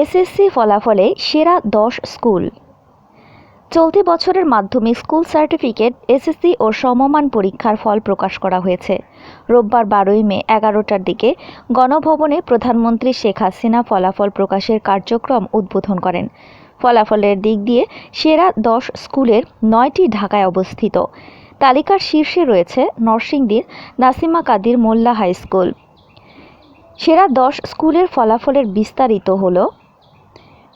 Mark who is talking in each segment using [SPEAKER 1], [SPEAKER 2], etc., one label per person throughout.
[SPEAKER 1] SSC ফলাফলে সেরা দশ স্কুল। চলতি বছরের মাধ্যমিক স্কুল সার্টিফিকেট, এসএসসি ও সমমান পরীক্ষার ফল প্রকাশ করা হয়েছে। রোববার বারোই মে এগারোটার দিকে গণভবনে প্রধানমন্ত্রী শেখ হাসিনা ফলাফল প্রকাশের কার্যক্রম উদ্বোধন করেন। ফলাফলের দিক দিয়ে সেরা দশ স্কুলের নয়টি ঢাকায় অবস্থিত। তালিকার শীর্ষে রয়েছে নরসিংদীর নাসিমা কাদির মোল্লা হাই স্কুল। সেরা দশ স্কুলের ফলাফলের বিস্তারিত হলো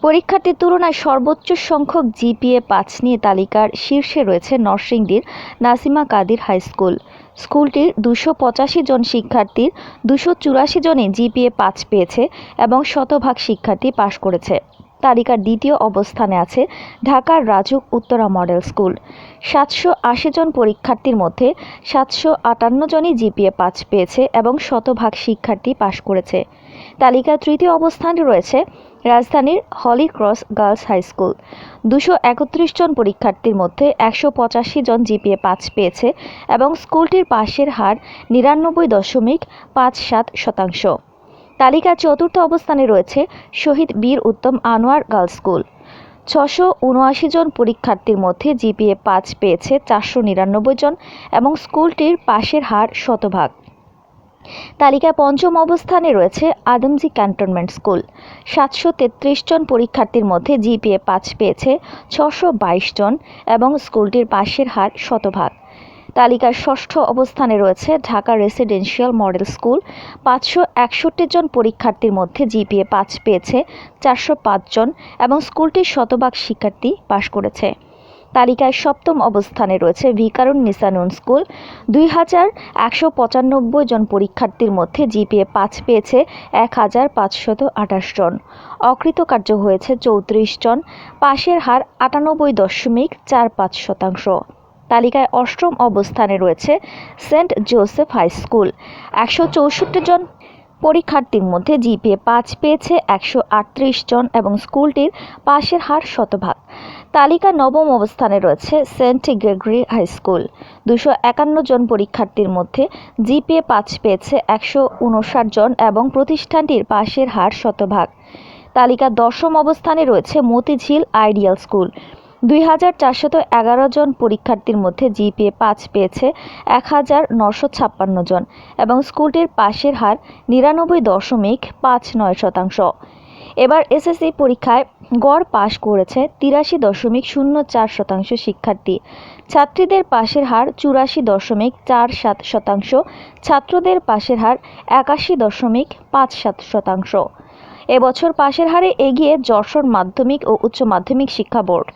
[SPEAKER 1] পরীক্ষার্থীর তুলনায় সর্বোচ্চ সংখ্যক জিপিএ পাঁচ নিয়ে তালিকার শীর্ষে রয়েছে নরসিংদীর নাসিমা কাদির হাই স্কুল। স্কুলটির দুশো পঁচাশি জন শিক্ষার্থীর দুশো চুরাশি জনে জিপিএ পাঁচ পেয়েছে এবং শতভাগ শিক্ষার্থী পাশ করেছে। তালিকার দ্বিতীয় অবস্থানে আছে ঢাকার রাজুক উত্তরা মডেল স্কুল। সাতশো আশি জন পরীক্ষার্থীর মধ্যে সাতশো আটান্ন জনই জিপিএ পাঁচ পেয়েছে এবং শতভাগ শিক্ষার্থী পাশ করেছে। তালিকার তৃতীয় অবস্থানে রয়েছে রাজধানীর holy cross girls high school. দুশো একত্রিশ জন পরীক্ষার্থীর মধ্যে একশো পঁচাশি জন জিপিএ পাঁচ পেয়েছে এবং স্কুলটির পাশের হার নিরানব্বই দশমিক পাঁচ সাত শতাংশ। তালিকার চতুর্থ অবস্থানে রয়েছে শহীদ বীর উত্তম আনোয়ার গার্লস স্কুল। ছশো উনআশি জন পরীক্ষার্থীর মধ্যে জিপিএ পাঁচ পেয়েছে চারশো নিরানব্বই জন এবং স্কুলটির পাশের হার শতভাগ। তালিকায় পঞ্চম অবস্থানে রয়েছে আদমজি ক্যান্টনমেন্ট স্কুল। সাতশো তেত্রিশ জন পরীক্ষার্থীর মধ্যে জিপিএ পাঁচ পেয়েছে ছশো বাইশ জন এবং স্কুলটির পাশের হার শতভাগ। তালিকার ষষ্ঠ অবস্থানে রয়েছে ঢাকা রেসিডেন্সিয়াল মডেল স্কুল। পাঁচশো একষট্টি জন পরীক্ষার্থীর মধ্যে জিপিএ পাঁচ পেয়েছে, চারশো জন এবং স্কুলটির শতভাগ শিক্ষার্থী পাশ করেছে। তালিকায় সপ্তম অবস্থানে রয়েছে ভিকারুন নিসানুন স্কুল। দুই হাজার একশো পঁচানব্বই জন পরীক্ষার্থীর মধ্যে জিপিএ পাঁচ পেয়েছে, এক হাজার পাঁচশত আঠাশ জন। অকৃতকার্য হয়েছে চৌত্রিশ জন, পাশের হার আটানব্বই দশমিক চার পাঁচ শতাংশ। তালিকায় অষ্টম অবস্থানে রয়েছে সেন্ট জোসেফ হাই স্কুল। একশো চৌষট্টি জন পরীক্ষার্থীর মধ্যে জিপিএ পাঁচ পেয়েছে, একশো আটত্রিশ জন এবং স্কুলটির পাশের হার শতভাগ। তালিকা নবম অবস্থানে রয়েছে সেন্ট গ্রেগরি হাই স্কুল। দুশো একান্ন জন পরীক্ষার্থীর মধ্যে জিপিএ পাঁচ পেয়েছে, একশো উনষাট জন এবং প্রতিষ্ঠানটির পাশের হার শতভাগ। তালিকা দশম অবস্থানে রয়েছে মতিঝিল আইডিয়াল স্কুল। দুই হাজার চারশত এগারো জন পরীক্ষার্থীর মধ্যে জিপিএ পাঁচ পেয়েছে, এক হাজার নশো ছাপ্পান্ন জন এবং স্কুলটির পাশের হার নিরানব্বই দশমিক পাঁচ নয় শতাংশ। এবার এসএসসি পরীক্ষায় গড় পাশ করেছে তিরাশি দশমিক শূন্য চার শতাংশ শিক্ষার্থী। ছাত্রীদের পাশের হার চুরাশি দশমিক চার সাত শতাংশ, ছাত্রদের পাশের হার একাশি দশমিক পাঁচ সাত শতাংশ। এবছর পাশের হারে এগিয়ে যশোর মাধ্যমিক ও উচ্চ মাধ্যমিক শিক্ষা বোর্ড।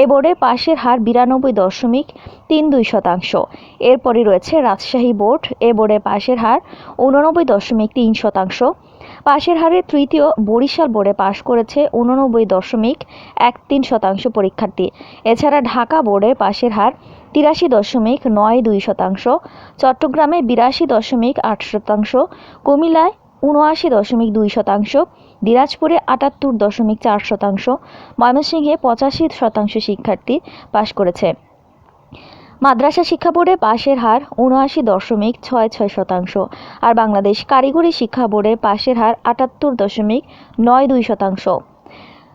[SPEAKER 1] এই বোর্ডে পাশের হার বিরানব্বই দশমিক তিন দুই শতাংশ। এরপরই রয়েছে রাজশাহী বোর্ড। এ বোর্ডে পাশের হার উননব্বই দশমিক তিন শতাংশ। পাশের হারে তৃতীয় বরিশাল বোর্ডে পাশ করেছে উননব্বই দশমিক এক তিন শতাংশ পরীক্ষার্থী। এছাড়া ঢাকা বোর্ডে পাশের হার তিরাশি দশমিক নয় দুই শতাংশ। চট্টগ্রামে বিরাশি দশমিক আট শতাংশ। কুমিল্লায় উনআশি দশমিক দুই শতাংশ। দিনাজপুরে আটাত্তর দশমিক চার শতাংশ, ময়মনসিংহে পঁচাশি শতাংশ শিক্ষার্থী পাশ করেছে। মাদ্রাসা শিক্ষা বোর্ডে পাশের হার উনআশি দশমিক ছয় ছয় শতাংশ আর বাংলাদেশ কারিগরি শিক্ষা বোর্ডে পাশের হার আটাত্তর দশমিক নয় দুই শতাংশ।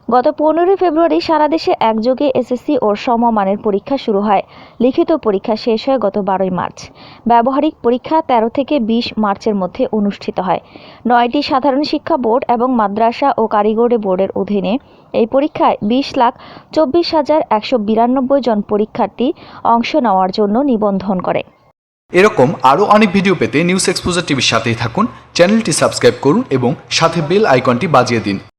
[SPEAKER 1] গত পনেরোই ফেব্রুয়ারি সারা দেশে একযোগে এসএসসি ও সমমানের পরীক্ষা শুরু হয়। লিখিত পরীক্ষা শেষ হয় গত বারোই মার্চ। ব্যবহারিক পরীক্ষা তেরো থেকে বিশ মার্চের মধ্যে অনুষ্ঠিত হয়। নয়টি সাধারণ শিক্ষা বোর্ড এবং মাদ্রাসা ও কারিগরি বোর্ডের অধীনে এই পরীক্ষায় বিশ লাখ চব্বিশ হাজার একশো বিরানব্বই জন পরীক্ষার্থী অংশ নেওয়ার জন্য নিবন্ধন করে।
[SPEAKER 2] এরকম আরও অনেক ভিডিও পেতে নিউজ এক্সপোজার টিভির সাথেই থাকুন, চ্যানেলটি সাবস্ক্রাইব করুন এবং সাথে বেল আইকনটি বাজিয়ে দিন।